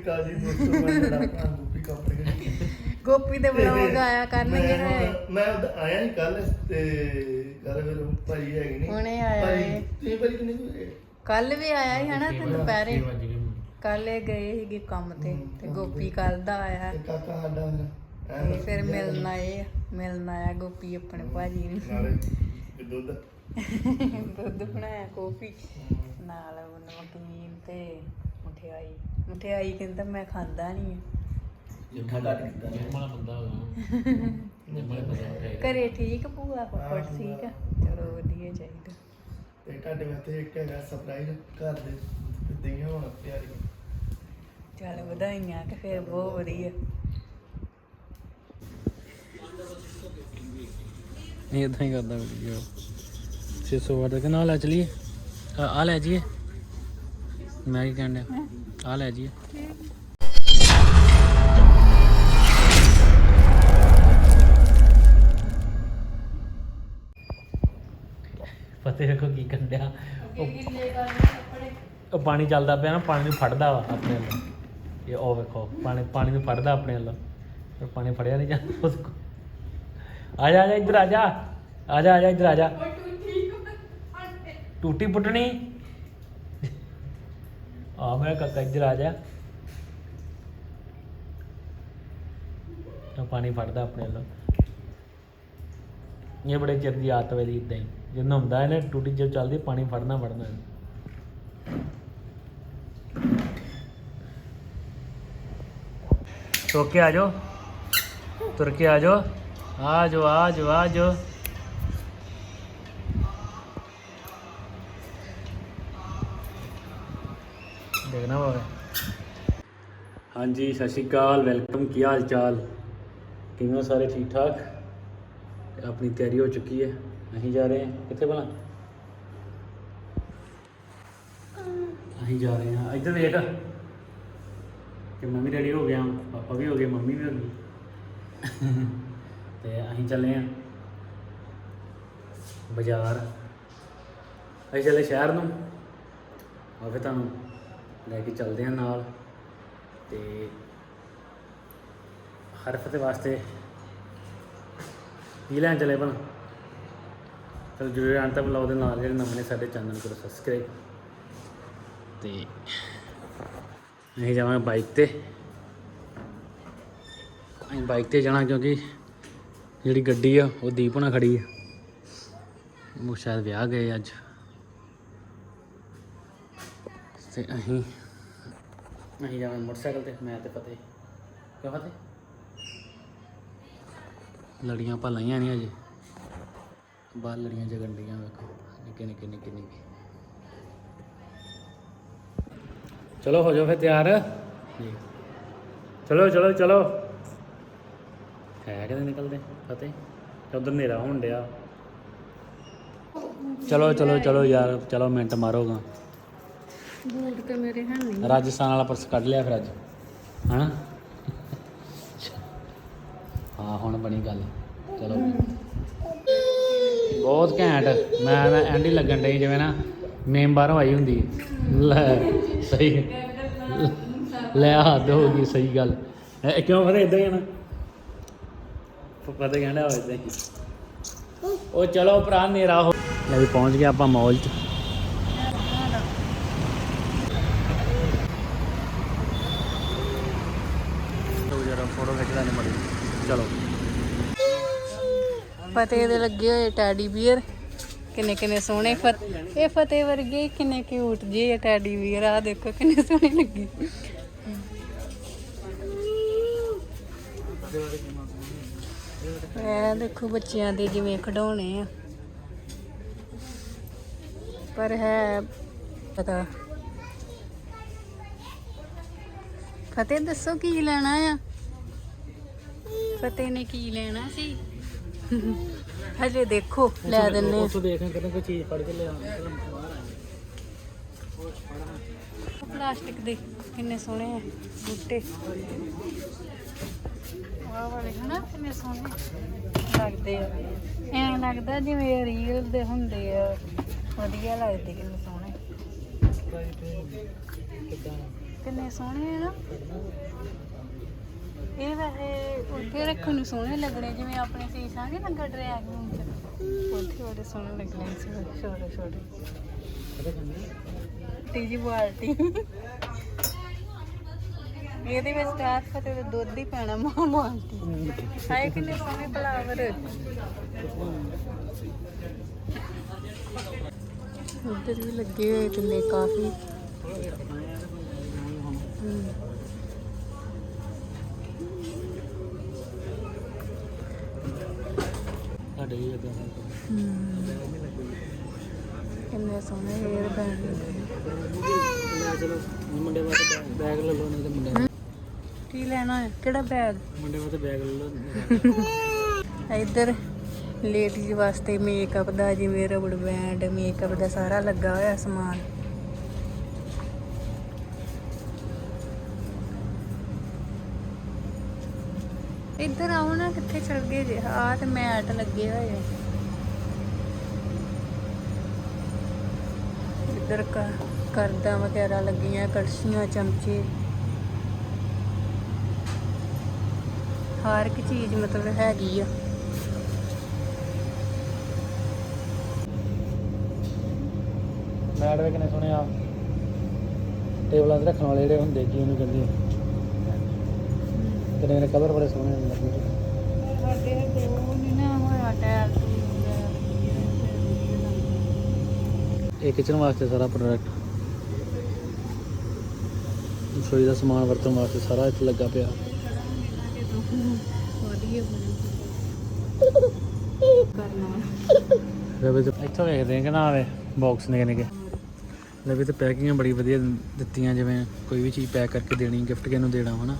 ਕਾਜੀ ਦੋਸਤੋ ਮੈਂ ਤੁਹਾਡਾ ਭਰਾ ਗੋਪੀ ਦੇ ਬਲੌਗ ਆਇਆ ਕਰਨਗੇ ਮੈਂ ਹੈ ਹੁਣ- ਮੈਂ ਉਦ- ਆਇਆ ਨਹੀਂ ਕੱਲ ਤੇ ਕੱਲ ਫਿਰ ਭਾਈ ਹੈਗੇ ਨਹੀਂ ਹੁਣੇ ਆਇਆ ਭਾਈ ਏ। ਤੁਸੀਂ ਭਾਈ ਕਿੰਨੇ ਕੁ? ਕੱਲ ਵੀ ਆਇਆ ਹੀ ਹਨਾ ਤੇ ਦੁਪਹਿਰੇ। ਕੱਲ ਇਹ ਗਏ ਸੀਗੇ ਕੰਮ ਤੇ ਤੇ ਗੋਪੀ ਕੱਲ ਦਾ ਆਇਆ। ਤੇ ਕਾਕਾ ਸਾਡਾ ਐਂ ਤੇ ਫਿਰ ਮਿਲਣ ਆਏ ਮਿਲਣ ਆਇਆ ਗੋਪੀ ਆਪਣੇ ਭਾਜੀ ਨੂੰ। ਨਾਲੇ ਤੇ ਦੁੱਧ। ਦੁੱਧ ਬਣਾਇਆ ਕਾਫੀ ਨਾਲ ਨਮਕੀਨ ਤੇ ਮਠਿਆਈ। ਮਠਿਆਈ ਕਹਿੰਦਾ ਮੈਂ ਖਾਂਦਾ ਨਹੀਂ ਜਿੱਠਾ ਘੱਟ ਕੀਤਾ ਜਿਮ ਵਾਲਾ ਬੰਦਾ ਹੋਗਾ ਵਾਲਾ ਬੰਦਾ ਹੋਗਾ ਘਰੇ ਠੀਕ ਭੂਆ ਪਪੜ ਠੀਕ ਆ। ਚਲੋ ਵਧੀਆ ਚਾਹੀਦਾ। ਤੇ ਤੁਹਾਡੇ ਵਾਸਤੇ ਇੱਕ ਹੈਗਾ ਸਰਪ੍ਰਾਈਜ਼ ਘਰ ਦੇ ਤੇ ਦਈਆਂ ਹੁਣ ਤਿਆਰੀ। ਚੱਲ ਵਧਾਈਆਂ ਕਿ ਫਿਰ ਬਹੁਤ ਵਧੀਆ। ਨਹੀਂ ਇਦਾਂ ਹੀ ਕਰਦਾ ਵੀਡੀਓ 600 ਵਾਟ ਦਾ ਨਾਲ ਲੈ ਚਲੀਏ। ਆ ਲੈ ਜੀਏ ਮੈਂ ਕੀ ਕਹਿਣ ਡਿਆ? ਆ ਲੈ ਜੀਏ ਫਤਿਹ ਵੇਖੋ ਕੀ ਕੰਡਿਆ। ਉਹ ਪਾਣੀ ਚੱਲਦਾ ਪਿਆ ਨਾ ਪਾਣੀ ਨੂੰ ਫੜਦਾ ਵਾ ਆਪਣੇ ਵੱਲੋਂ। ਇਹ ਉਹ ਵੇਖੋ ਪਾਣੀ ਪਾਣੀ ਨੂੰ ਫੜਦਾ ਆਪਣੇ ਵੱਲੋਂ। ਪਰ ਪਾਣੀ ਫੜਿਆ ਨਹੀਂ ਜਾਂਦਾ ਉਸ ਕੋ। ਆ ਜਾ ਆ ਜਾ ਇੱਧਰ ਆ ਜਾ। ਆ ਜਾ ਆ ਜਾ ਇੱਧਰ ਆ ਜਾ। ਟੂਟੀ ਪੁੱਟਣੀ? ਆ ਮੇਰਾ ਕਾਕਾ ਇੱਧਰ ਆ ਜਾ ਤਾਂ ਪਾਣੀ ਫੜਦਾ ਆਪਣੇ ਵੱਲੋਂ। ਇਹ ਬੜੇ ਚਿਰ ਦੀ ਆਦਤ ਵੇ ਦੀ ਇਦਾਂ ਹੀ। ਜੇ ਨਹਾਉਂਦਾ ਇਹਨੇ ਟੂਟੀ ਜਦ ਚੱਲਦੀ, ਪਾਣੀ ਫੜਨਾ ਫੜਨਾ ਤੁਰ ਕੇ ਆ ਜਾਓ। ਤੁਰ ਕੇ ਆ ਜਾਓ। ਆ ਜਾਓ ਆ ਜਾਓ ਆ ਜਾਓ। ਦੇਖਣਾ ਬਾਬਾ ਹਾਂਜੀ, ਸਤਿ ਸ਼੍ਰੀ ਅਕਾਲ, ਵੈਲਕਮ। ਕੀ ਹਾਲ ਚਾਲ? ਕਿਵੇਂ ਹੋ ਸਾਰੇ? ਠੀਕ ਠਾਕ? ਆਪਣੀ ਤਿਆਰੀ ਹੋ ਚੁੱਕੀ ਹੈ। ਅਸੀਂ ਜਾ ਰਹੇ ਹਾਂ। ਕਿੱਥੇ ਭਲਾ? ਅਸੀਂ ਜਾ ਰਹੇ ਹਾਂ। ਇੱਧਰ ਦੇਖ। ਕਿ ਮੈਂ ਵੀ ਰੈਡੀ ਹੋ ਗਿਆ ਪਾਪਾ ਵੀ ਹੋ ਗਏ, ਮੰਮੀ ਵੀ ਹੋ ਗਈ। ਤੇ ਅਸੀਂ ਚੱਲੇ ਹਾਂ ਬਾਜ਼ਾਰ। ਅਸੀਂ ਚੱਲੇ ਸ਼ਹਿਰ ਨੂੰ। ਆ ਫਿਰ ਤੁਹਾਨੂੰ। ਲੈ ਕੇ ਚੱਲਦੇ ਹਾਂ ਨਾਲ ਤੇ ਹਰਫ ਦੇ ਵਾਸਤੇ ਕੀ ਲੈਣ ਚੱਲੇ ਭਲਾ। ਚਲੋ ਜੁੜੇ ਆਂ ਤੱਕ ਲਾਓ ਦੇ ਨਾਲ ਜਿਹੜੇ ਨਵੇਂ ਨੇ ਸਾਡੇ ਚੈਨਲ ਨੂੰ ਕਰੋ ਸਬਸਕ੍ਰਾਈਬ ਤੇ ਅਸੀਂ ਜਾਵਾਂਗੇ ਬਾਈਕ ਤੇ। ਅਸੀਂ ਬਾਈਕ ਤੇ ਜਾਣਾ ਕਿਉਂਕਿ ਜਿਹੜੀ ਗੱਡੀ ਆ, ਉਹ ਦੀਪ ਨਾਲ ਖੜੀ ਆ। ਉਹ ਸ਼ਾਇਦ ਵਿਆਹ ਗਏ ਅੱਜ। ਤੇ ਅਸੀਂ ਅਸੀਂ ਜਾਵਾਂਗੇ ਮੋਟਰਸਾਈਕਲ ਤੇ ਮੈਂ ਤੇ ਫਤਿਹ। ਕਿਉਂ ਫਤਿਹ? ਲੜੀਆਂ ਭਲਾਈਆਂ ਨਹੀਂ ਅਜੇ। ਬਾਹਰ ਲੜੀਆਂ ਜਗਣ ਡੀਆਂ ਵੇਖੋ ਨਿੱਕੇ ਨਿੱਕੇ ਨਿੱਕੇ ਨਿੱਕੇ। ਚਲੋ ਹੋ ਜਾਓ ਫਿਰ ਤਿਆਰ। ਜੀ। ਚਲੋ ਚਲੋ ਚਲੋ। ਹੈ ਕਿਤੇ ਨਿਕਲਦੇ ਫਤਿਹ? ਉਧਰ ਹਨੇਰਾ ਹੋਣ ਡਿਆ। ਚਲੋ ਚਲੋ ਚਲੋ ਯਾਰ ਚਲੋ ਮਿੰਟ ਮਾਰੋਗਾ ਬੂਟ ਤੇ ਮੇਰੇ ਹੈ ਨਹੀਂ। ਰਾਜਸਥਾਨ ਵਾਲਾ ਪਰਸ ਕੱਢ ਲਿਆ ਫਿਰ ਅੱਜ। ਹਨਾ? ਹਾਂ, ਹੁਣ ਬਣੀ ਗੱਲ। ਚਲੋ। ਬਹੁਤ ਘੈਂਟ। ਮੈਂ ਮੈਂ ਐਂਡੀ ਲੱਗਣ ਡਈ ਜਿਵੇਂ ਨਾ ਮੇਮ ਬਾਹਰੋਂ ਆਈ ਹੁੰਦੀ। ਲੈ, ਸਹੀ। ਲੈ, ਹੱਦ ਹੋ ਗਈ, ਸਹੀ ਗੱਲ। ਇਹ ਕਿਉਂ ਫਿਰ ਇਦਾਂ ਹੀ ਆ ਨਾ? ਪਤਾ ਕਹਿੰਦਾ ਹੋ ਇਦਾਂ ਹੀ। ਉਹ ਚਲੋ ਭਰਾ ਨੇਰਾ ਹੋ ਲੈ ਵੀ ਪਹੁੰਚ ਗਿਆ ਆਪਾਂ ਮੌਲ 'ਚ ਤੋ ਜਰਾ ਫੋਟੋ ਖਿੱਚ ਲੈਣੇ ਮੜੀ ਚਲੋ। ਫਤਿਹ ਦੇ ਲੱਗੇ ਹੋਏ ਟੈਡੀ ਬੀਅਰ। ਕਿੰਨੇ ਕਿੰਨੇ ਸੋਹਣੇ ਫਤ ਇਹ ਫਤਿਹ ਵਰਗੇ ਕਿੰਨੇ ਕਿਊਟ ਜੀ ਟੈਡੀ ਬੀਅਰ। ਆ ਦੇਖੋ ਕਿੰਨੇ ਸੋਹਣੇ ਲੱਗੇ। ਇਹ ਦੇਖੋ ਬੱਚਿਆਂ ਦੇ ਜਿਵੇਂ ਖਿਡੌਣੇ ਆ। ਪਰ ਹੈ ਪਤਾ। ਫਤਿਹ ਦੱਸੋ ਕੀ ਲੈਣਾ ਆ? ਫਤਿਹ ਨੇ ਕੀ ਲੈਣਾ ਸੀ। ਹਜੇ ਦੇਖੋ ਲੈ ਦਿੰਨੇ। ਉੱਥੋਂ ਦੇਖ ਕਿਤੇ ਕੋਈ ਚੀਜ਼ ਫੜ ਕੇ ਲਿਆ ਪਲਾਸਟਿਕ ਦੇ ਕਿੰਨੇ ਸੋਹਣੇ ਆ ਬੂਟੇ। ਵਾਹ ਵਾਲੇ ਹਨਾ ਕਿੰਨੇ ਸੋਹਣੇ। ਲੱਗਦੇ ਆ। ਐਂ ਲੱਗਦਾ ਜਿਵੇਂ ਰੀਲ ਦੇ ਹੁੰਦੇ ਆ। ਵਧੀਆ ਲੱਗਦੇ ਕਿੰਨੇ ਸੋਹਣੇ। ਕਿੰਨੇ ਸੋਹਣੇ ਆ ਨਾ। ਇਹ ਵੈਸੇ ਉੱਥੇ ਰੱਖਣ ਨੂੰ ਸੋਹਣੇ ਲੱਗਣੇ, ਜਿਵੇਂ ਆਪਣੇ ਸੀਸਾਂ ਨਹੀਂ ਲੱਗਾ ਡਰੈਗ ਰੂਮ ਚ ਉੱਥੇ ਬੜੇ ਸੋਹਣੇ ਲੱਗਣੇ ਸੀ, ਛੋਟੇ ਛੋਟੇ। ਤੀਜੀ ਬਾਲਟੀ। ਇਹਦੇ ਵਿੱਚ ਸਟਾਰ ਫਤੇ ਦਾ ਦੁੱਧ ਹੀ ਪੈਣਾ ਮਾਂ, ਬਾਲਟੀ। ਹਾਏ, ਕਿੰਨੇ ਸੋਹਣੇ ਫਲਾਵਰ। ਉੱਧਰ ਵੀ ਲੱਗੇ ਹੋਏ ਕਿੰਨੇ ਕਾਫੀ। ਹਮ। ਸਾਡੇ ਇਦਾਂ ਕਿੰਨੇ ਸੋਹਣੇ ਹੇਅਰ ਬੈਂਡ ਲੈ ਚਲੋ ਮੁੰਡੇ ਵਾਸਤੇ ਬੈਗ ਲੈ ਲਓ ਨਹੀਂ ਤਾਂ ਮੁੰਡੇ ਕੀ ਲੈਣਾ ਹੈ? ਕਿਹੜਾ ਬੈਗ ਮੁੰਡੇ ਵਾਸਤੇ ਬੈਗ ਲੈ ਲਓ ਇੱਧਰ ਲੇਡੀਜ਼ ਵਾਸਤੇ ਮੇਕਅਪ ਦਾ, ਜਿਵੇਂ ਰਬੜ ਬੈਂਡ ਮੇਕਅਪ ਦਾ ਸਾਰਾ ਲੱਗਾ ਹੋਇਆ ਸਮਾਨ। ਇੱਧਰ ਆਓ ਨਾ, ਕਿੱਥੇ ਚਲ ਗਏ ਜੇ? ਆ ਤੇ ਮੈਟ ਲੱਗੇ ਹੋਏ ਆ। ਇੱਧਰ ਕ- ਕਰਦਾਂ ਵਗੈਰਾ ਲੱਗੀਆਂ, ਕੜਛੀਆਂ, ਚਮਚੇ। ਹਰ ਇੱਕ ਚੀਜ਼ ਮਤਲਬ ਹੈਗੀ ਆ। ਮੈਟ ਵੇ ਸੁਣਿਆ ਟੇਬਲਾਂ ਤੇ ਰੱਖਣ ਵਾਲੇ ਜਿਹੜੇ ਹੁੰਦੇ, ਕੀ ਉਹਨੂੰ ਕਹਿੰਦੇ ਕਿੰਨੇ ਕਿੰਨੇ ਕਲਰ ਬੜੇ ਸੋਹਣੇ ਹੁੰਦੇ ਸਾਡੇ ਦੋ ਨਹੀਂ ਨਾ ਹੋਇਆ ਟਾਇਰ ਇਹ ਕਿਚਨ ਵਾਸਤੇ ਸਾਰਾ ਪ੍ਰੋਡਕਟ ਰਸੋਈ ਦਾ ਸਮਾਨ ਵਰਤਣ ਵਾਸਤੇ ਸਾਰਾ ਇੱਥੇ ਲੱਗਾ ਪਿਆ। ਰਵੇ ਤੇ ਇੱਥੋਂ ਵੇਖਦੇ ਆ ਕਿ ਨਾ ਆਵੇ ਬਾਕਸ ਨਿਕੇ ਨਿਕੇ। ਰਵੇ ਤੇ ਪੈਕਿੰਗਾਂ ਬੜੀ ਵਧੀਆ ਦਿੱਤੀਆਂ ਜਿਵੇਂ ਕੋਈ ਵੀ ਚੀਜ਼ ਪੈਕ ਕਰਕੇ ਦੇਣੀ ਗਿਫਟ ਕਿਸੇ ਨੂੰ ਦੇਣਾ ਹਨਾ।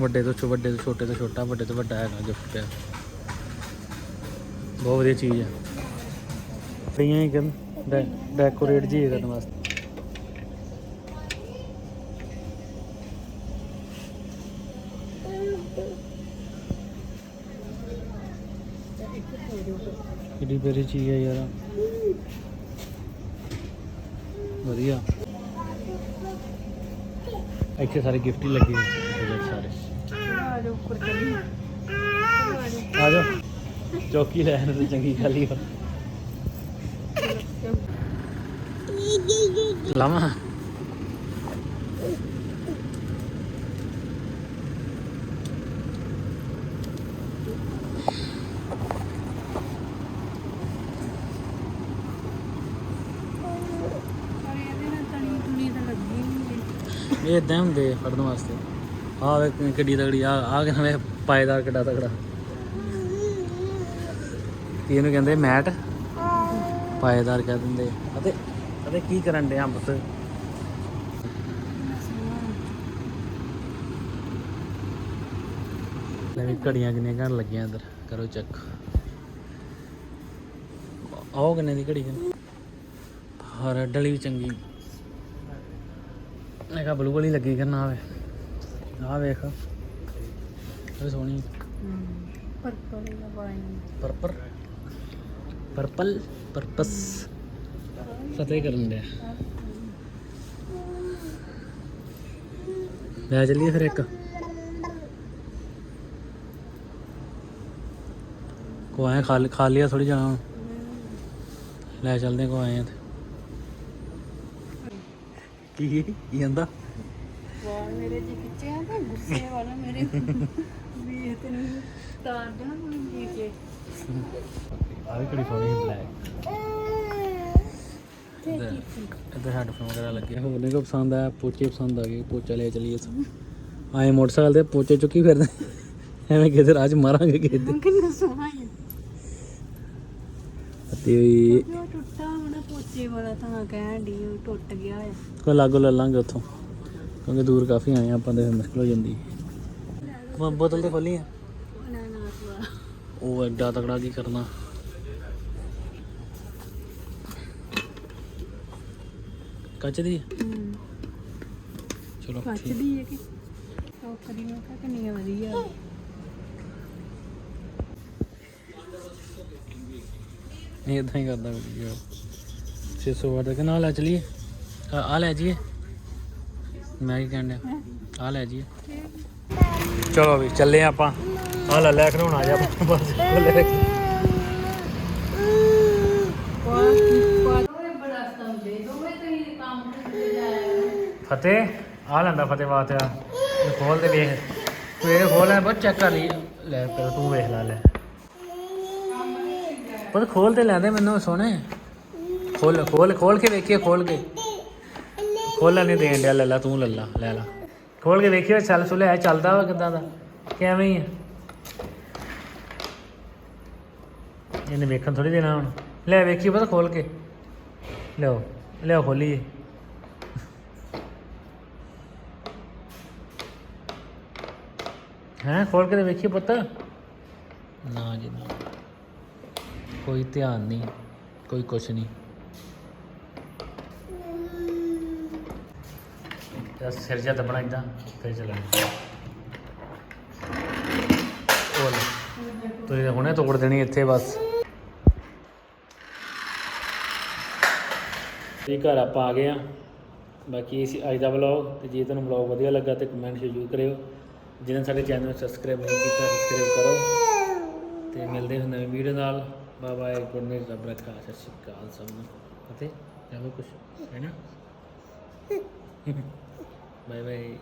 ਵੱਡੇ ਤੋਂ ਵੱਡੇ ਤੋਂ ਛੋਟੇ ਤੋਂ ਛੋਟਾ, ਵੱਡੇ ਤੋਂ ਵੱਡਾ ਹੈਗਾ ਗਿਫਟ ਪਿਆ ਬਹੁਤ ਵਧੀਆ ਚੀਜ਼ ਹੈ ਪਈਆਂ ਹੀ ਕਰਨ ਡੈਕੋਰੇਟ ਜੀ ਕਰਨ ਵਾਸਤੇ। ਕਿੱਡੀ ਪਿਆਰੀ ਚੀਜ਼ ਹੈ ਯਾਰ। ਵਧੀਆ। ਇੱਥੇ ਸਾਰੇ ਗਿਫਟ ਹੀ ਲੱਗੇ ਹੋਏ ਸਾਰੇ। ਆ ਜੋ ਉੱਪਰ ਚਲੀ ਆ ਜਾ ਚੌਕੀ ਲੈਣ ਤੇ ਚੰਗੀ ਗੱਲ ਹੀ ਲਾਵਾਂ। ਇਹ ਇਦਾਂ ਹੁੰਦੇ ਫੜਨ ਵਾਸਤੇ। ਆਹ ਵੇ ਕਿੱਡੀ ਤਗੜੀ ਆ ਆ ਕਿ ਨਵੇਂ ਪਾਇਦਾਰ ਕਿੱਡਾ ਤਗੜਾ ਕੀ ਇਹਨੂੰ ਕਹਿੰਦੇ, ਮੈਟ? ਪਾਇਦਾਰ ਕਹਿ ਦਿੰਦੇ। ਆ। ਅਤੇ ਅਤੇ ਕੀ ਕਰਨ ਦੇ ਅੰਬ ਤੇ ਲੈ ਵੀ ਘੜੀਆਂ ਕਿੰਨੀਆਂ ਘਰ ਲੱਗੀਆਂ ਅੰਦਰ ਕਰੋ ਚੈੱਕ ਆਓ ਕਿੰਨੇ ਦੀ ਘੜੀ ਕਿੰਨੀ? ਹਰ ਡਲੀ ਵੀ ਚੰਗੀ। ਮੈਂ ਕਿਹਾ ਬਲੂ ਵਾਲੀ ਲੱਗੀ ਕਰਨਾ ਆਵੇ ਆ ਵੇਖ। ਇਹ ਸੋਹਣੀ। ਪਰਪਲ ਦਾ ਵਾਈਨ ਪਰਪਰ ਪਰਪਲ? ਪਰਪਸ। ਫਤਿਹ ਕਰਨ ਦੇ ਲੈ ਚੱਲੀਏ ਫਿਰ ਇੱਕ। ਕੋ ਆਏ ਖਾ ਖਾ ਲਿਆ ਥੋੜੀ ਜਾਣਾ ਹੁਣ। ਲੈ ਚੱਲਦੇ ਕੋ ਆਏ ਆ ਤੇ ਕੀ? ਕੀ ਕਹਿੰਦਾ? ਵਾਲ ਮੇਰੇ ਜੀ ਖਿੱਚੇ ਆ ਤੇ ਗੁੱਸੇ ਵਾਲਾ ਮੇਰੇ। ਵੀ ਇਹ ਤੇ ਨਹੀਂ ਤਾਰ ਦੇਣਾ ਮੈਨੂੰ ਜੀ ਕੇ। ਆ ਵੀ ਕਿਹੜੀ ਸੋਹਣੀ ਬਲੈਕ ਇੱਧਰ ਹੈਡਫੋਨ ਵਗੈਰਾ ਲੱਗੇ। ਹੋਰ ਨਹੀਂ ਕੋ ਪਸੰਦ ਆਇਆ? ਪੋਚੇ ਪਸੰਦ ਆ ਗਏ। ਪੋਚਾ ਲੈ ਚਲੀਏ ਸੋ ਆਏ ਮੋਟਰਸਾਈਕਲ ਤੇ ਪੋਚੇ ਚੁੱਕੀ ਫਿਰਦੇ। ਐਵੇਂ ਕਿਤੇ ਰਾਜ ਮਾਰਾਂਗੇ ਕਿਤੇ ਕਿੰਨਾ ਸੋਹਣਾ ਹੈ ਅਤੇ ਵੀ ਉਹ ਟੁੱਟਾ ਹੋਣਾ ਪੋਚੇ ਵਾਲਾ ਤਾਂ ਕਹਿਣ ਦੀ ਉਹ ਟੁੱਟ ਗਿਆ ਹੈ ਕੋਈ ਲਾਗੋ ਲੈ ਲਾਂਗੇ ਉੱਥੋਂ। ਕਿਉਂਕਿ ਦੂਰ ਕਾਫੀ ਆਏ ਆ, ਆਪਾਂ ਦੇ ਮੁਸ਼ਕਲ ਹੋ ਜਾਂਦੀ। ਮੈਂ ਬੋਤਲ ਤੇ ਖੋਲੀ ਆ। ਉਹ ਐਡਾ ਤਕੜਾ ਕੀ ਕਰਨਾ? ਕੱਚ ਦੀ ਚਲੋ ਕੱਚ ਦੀ ਹੈ ਕਿ? ਟੋਕਰੀ ਨੂੰ ਕਾ ਕਿੰਨੀ ਵਧੀਆ। ਨਹੀਂ ਇਦਾਂ ਹੀ ਕਰਦਾ ਵੀਡੀਓ। 600 ਵਾਟ ਦਾ ਨਾਲ ਲੈ ਚਲੀਏ। ਆ ਆ ਲੈ ਜੀਏ ਮੈਂ ਕੀ ਕਹਿੰਦਾ ਆ ਲੈ ਜੀ ਚਲੋ ਵੀ, ਚੱਲੇ ਆਪਾਂ। ਆ ਲੈ ਲੈ ਖੜਾਉਣ ਆ ਜਾ ਬਸ, ਲੈ ਫਤਿਹ ਆ ਲੈਂਦਾ ਫਤਿਹ ਬਾਤ ਆ। ਇਹ ਖੋਲ ਤੇ ਵੇਖ। ਤੂੰ ਇਹ ਖੋਲ ਲੈ ਬਹੁਤ ਚੈੱਕ ਕਰ ਲਈ। ਲੈ ਪਹਿਲਾਂ ਤੂੰ ਵੇਖ ਲੈ ਲੈ। ਪਰ ਖੋਲ ਤੇ ਲੈਂਦੇ ਮੈਨੂੰ ਸੋਹਣੇ। ਖੋਲ ਖੋਲ ਖੋਲ ਕੇ ਵੇਖੀਏ, ਖੋਲ ਕੇ। ਖੋਲਣ ਨਹੀਂ ਦੇਣ ਡਿਆ, ਲੈ ਲਾ, ਤੂੰ ਲੈ ਲਾ ਲੈ ਲਾ। ਖੋਲ ਕੇ ਵੇਖੀਏ ਚੱਲ ਸੁਲੇ ਆ ਚੱਲਦਾ ਵਾ ਕਿਦਾਂ ਦਾ? ਕਿਵੇਂ ਹੀ ਆ? ਇਹਨੇ ਵੇਖਣ ਥੋੜੀ ਦੇਣਾ ਹੁਣ। ਲੈ, ਵੇਖੀਏ ਪਤਾ ਖੋਲ ਕੇ। ਲਿਓ ਲਿਓ ਖੋਲੀਏ। ਹੈਂ ਖੋਲ ਕੇ ਤੇ ਵੇਖੀਏ ਪੁੱਤ। ਨਾ ਜੀ, ਨਾ। ਕੋਈ ਧਿਆਨ ਨਹੀਂ, ਕੋਈ ਕੁਛ ਨਹੀਂ। ਤੇ ਸਿਰ ਜਿਹਾ ਦਬਣਾ ਇਦਾਂ ਫਿਰ ਚੱਲਣਾ। ਉਹ ਲੈ, ਤੁਸੀਂ ਤਾਂ ਹੁਣੇ ਤੋੜ ਦੇਣੀ ਇੱਥੇ ਬਸ। ਤੇ ਘਰ ਆਪਾਂ ਆ ਗਏ ਆ ਬਾਕੀ ਇਹ ਅੱਜ ਦਾ ਵਲੌਗ ਤੇ ਜੇ ਤੁਹਾਨੂੰ ਵਲੌਗ ਵਧੀਆ ਲੱਗਾ ਤੇ ਕਮੈਂਟ ਜ਼ਰੂਰ ਕਰਿਓ। ਜਿਹਨੇ ਸਾਡੇ ਚੈਨਲ ਨੂੰ ਸਬਸਕ੍ਰਾਈਬ ਨਹੀਂ ਕੀਤਾ ਸਬਸਕ੍ਰਾਈਬ ਕਰੋ। ਤੇ ਮਿਲਦੇ ਹਾਂ ਨਵੀਂ ਵੀਡੀਓ ਨਾਲ। ਬਾਏ ਬਾਏ ਗੁੱਡ ਨਾਈਟ ਰੱਬ ਰੱਖਾ ਸਤਿ ਸ਼੍ਰੀ ਅਕਾਲ ਸਭ ਨੂੰ। ਅਤੇ ਜਾਵੋ ਕੁਛ, ਹੈ ਨਾ? Bye bye